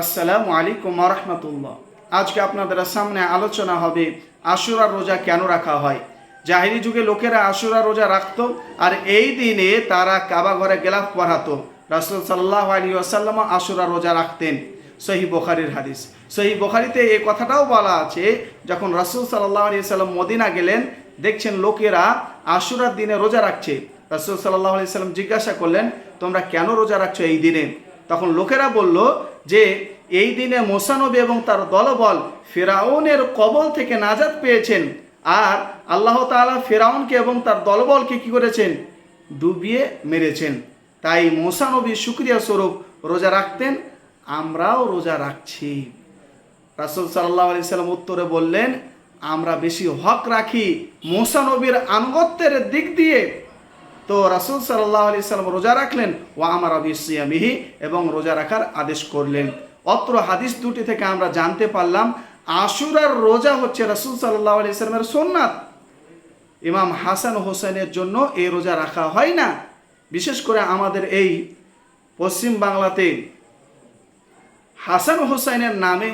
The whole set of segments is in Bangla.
আসসালামু আলাইকুম রহমতুল্লাহ। আজকে আপনাদের সামনে আলোচনা হবে আশুরা রোজা কেন রাখা হয়? জাহিরি যুগে লোকেরা আশুরা রোজা রাখত আর এই দিনে তারা কাবা ঘরে গেলাফ পড়াতো। রাসুল সাল্লাহ আলী আসাল্লাম আশুরা রোজা রাখতেন। সহি বোখারির হাদিস। সহি বোখারিতে এই কথাটাও বলা আছে, যখন রাসুল সাল্লাহ আলী সাল্লাম মদিনা গেলেন, দেখছেন লোকেরা আশুরার দিনে রোজা রাখছে। রাসুল সাল্লাহ আলি সাল্লাম জিজ্ঞাসা করলেন, তোমরা কেন রোজা রাখছো এই দিনে? তখন লোকেরা বলল যে, এই দিনে মোসানবী এবং তার দলবল ফেরাউনের কবল থেকে নাজাদ পেয়েছেন। আর আল্লাহ তাআলা ফেরাউনকে এবং তার দলবলকে কি করেছেন? ডুবিয়ে মেরেছেন। তাই মোসানবী শুক্রিয়া স্বরূপ রোজা রাখতেন, আমরাও রোজা রাখছি। রাসুল সাল্লাহ আলি সাল্লাম উত্তরে বললেন, আমরা বেশি হক রাখি মোসানবীর আনুগত্যের দিক দিয়ে তো রাসুল সাল্লাহ আলি সাল্লাম রোজা রাখলেন ও আমার আবিসিয়ামিহি এবং রোজা রাখার আদেশ করলেন। অত্র হাদিস দুটি থেকে আমরা জানতে পারলাম, আশুরার রোজা হচ্ছে রাসুল সাল্লাহ আলি সাল্লামের সোননাথ ইমাম হাসান হোসেনের জন্য এই রোজা রাখা হয় না। বিশেষ করে আমাদের এই পশ্চিম বাংলাতে হাসান হোসেনের নামে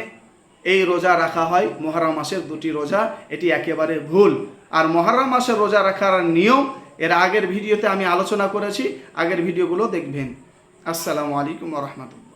এই রোজা রাখা হয়। মহরম মাসের দুটি রোজা, এটি একেবারে ভুল। আর মহরম মাসের রোজা রাখার নিয়ম এর আগের ভিডিওতে আমি আলোচনা করেছি আগের ভিডিওগুলো দেখবেন। আসসালামু আলাইকুম রহমতুল্লাহ।